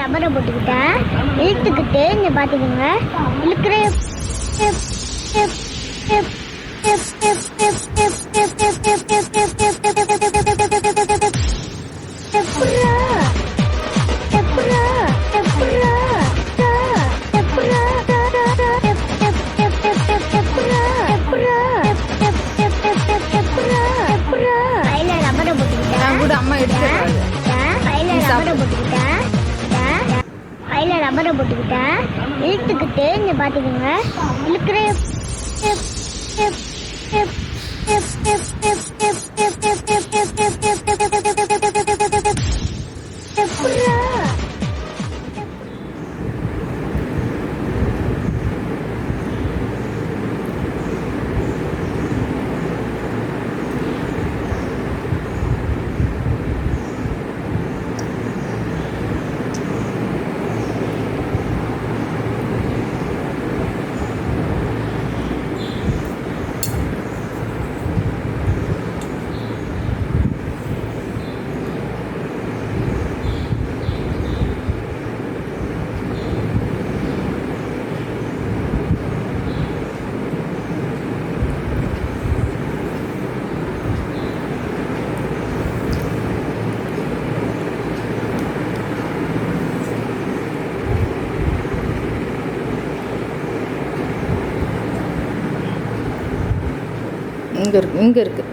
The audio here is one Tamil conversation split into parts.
ரப்பரை போட்டுக்கிட்டேன் இழுத்துக்கிட்டு இங்க பாத்துக்கோங்க இழுக்கிற அம்மா எடுத்துடுறாரு கையில ரப்பரை போட்டுக்கிட்டேன் ரப்பரை போட்டுக்கிட்டேன். இழுத்துக்கிட்டு இங்கே பார்த்துக்கோங்க இழுக்கிற இங்கே இருக்கு இங்கே இருக்குது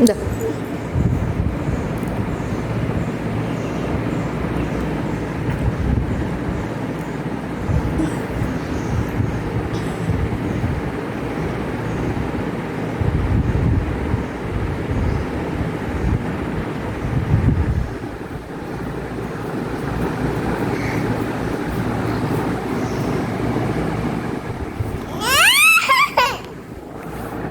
இந்த.